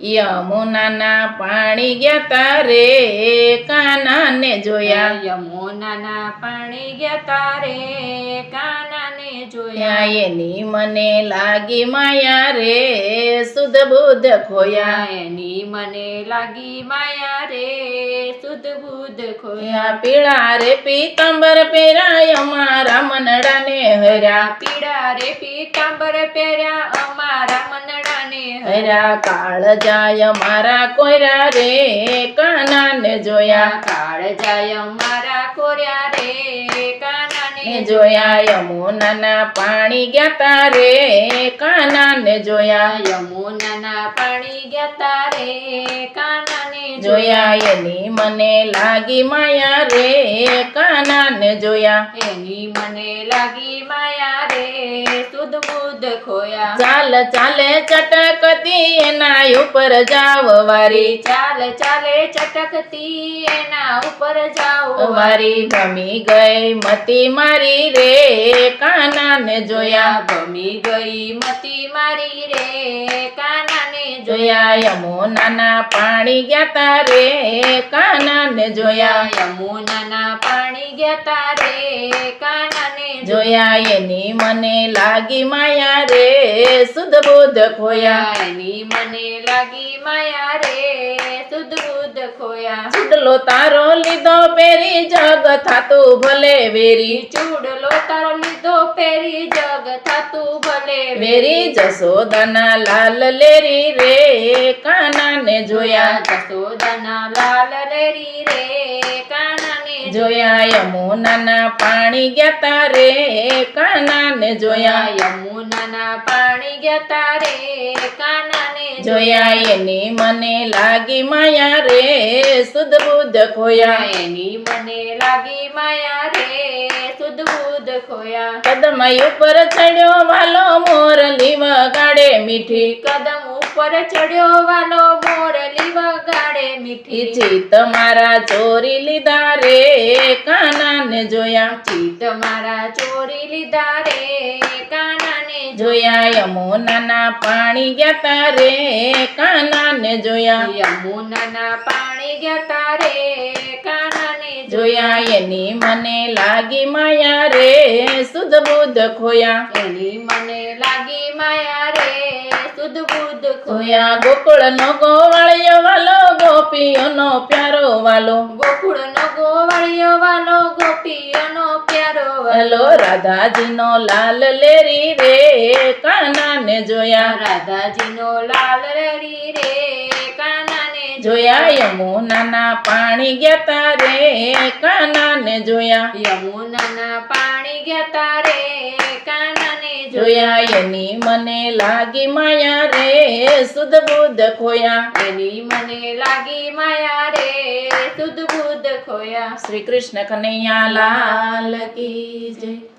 યમુનાના પાણી ગયા તારે કાનાને જોયા. યમુનાના પાણી ગયા તારે કાનાને જોયા. એની મને લાગી માયા રે સુધ બુધ ખોયા. એની મને લાગી માયા રે સુધ બુધ ખોયા. ખોયા પીળા રે પીતાંબર પહેરાય અમારા મનડાને હર્યા. પીળા રે પીતાંબર પહેર્યા અમારા મનડાને કાળ જાય મારા કોયરા રે કાનાને જોયા. કાળ જાય મારા કોર્યા રે કાનાને જોયા યમુનાના પાણી ગયા તારે કાનાને જોયા. યમુનાના પાણી ગયા તારે કાનાને જોયા એની મને લાગી માયા રે કાનાને જોયા. એની મને લાગી માયા રે સુધ બુધ ખોયા. ચાલ ચાલે ચટકતી એના ઉપર જાવ વારી. ચાલ ચાલે ચટકતી એના ઉપર જાવ વારી. ભમી ગઈ મતી મારી રે કાનાને જોયા. ભમી ગઈ મતી મારી રે કાનાને જોયા. યમુનાના પાણી ગયા તારે કાનાને જોયા. યમુનાના પાણી ગયા તારે કાનાને જોયા એની મને લાગી માયા રે શુદ્ધ બુદ્ધ ખોયા. એની મને લાગી માયા રે શુદ્ધ બુદ્ધ ખોયા. ચૂડલો તારો લીધો પેરી જગ થાતું ભલે વેરી. ચૂડલો તારો લીધો પેરી જગ થાતું ભલે વેરી જસોદાના લાલ લેરી રે કાનાને જોયા. જસોદાના લાલ લેરી જોયા યમુનાના પાણી ગયા તારે કાનાને જોયા. યમુનાના પાણી ગયા તારે કાનાને જોયા એની મને લાગી માયા રે શુદ્ધ બુદ્ધ ખોયા એની મને લાગી માયા રે બુધ ખોયા. કદમય ઉપર ચડ્યો વાલો મોરલી વગાડે મીઠી. કદમ ઉપર ચડ્યો વાલો મોરલી ઈચી તમારા ચોરી લીધા રે કાનાને જોયા. ચિત મારા ચોરી લીધા રે કાનાને જોયા યમુનાના પાણી ગયા તારે કાનાને જોયા. યમુનાના પાણી ગયા તારે કાનાને જોયા એની મને લાગી માયા રે સુધ બુધ ખોયા. એની મને લાગી માયા રે સુધ બુદ ખોયા. ગોકુળ ગોકુળનો ગોવાળિયો વાલો ગોપીઓનો પ્યારો વાલો. ગોકુળનો ગોવાળિયો વાલો ગોપીઓનો પ્યારો વાલો. રાધાજીનો લાલ લેરી રે કાનાને જોયા. રાધાજીનો લાલ લેરી રે કાનાને જોયા યમુનાના પાણી ગયા તારે કાનાને જોયા. યમુનાના પાણી ગયા તારે કાનાને જોયા એની મને લાગી માયા રે સુધ બુદ્ધ ખોયા. એની મને લાગી માયા રે સુધ બુદ્ધ ખોયા. શ્રી કૃષ્ણ કનૈયા લાલ કી જય.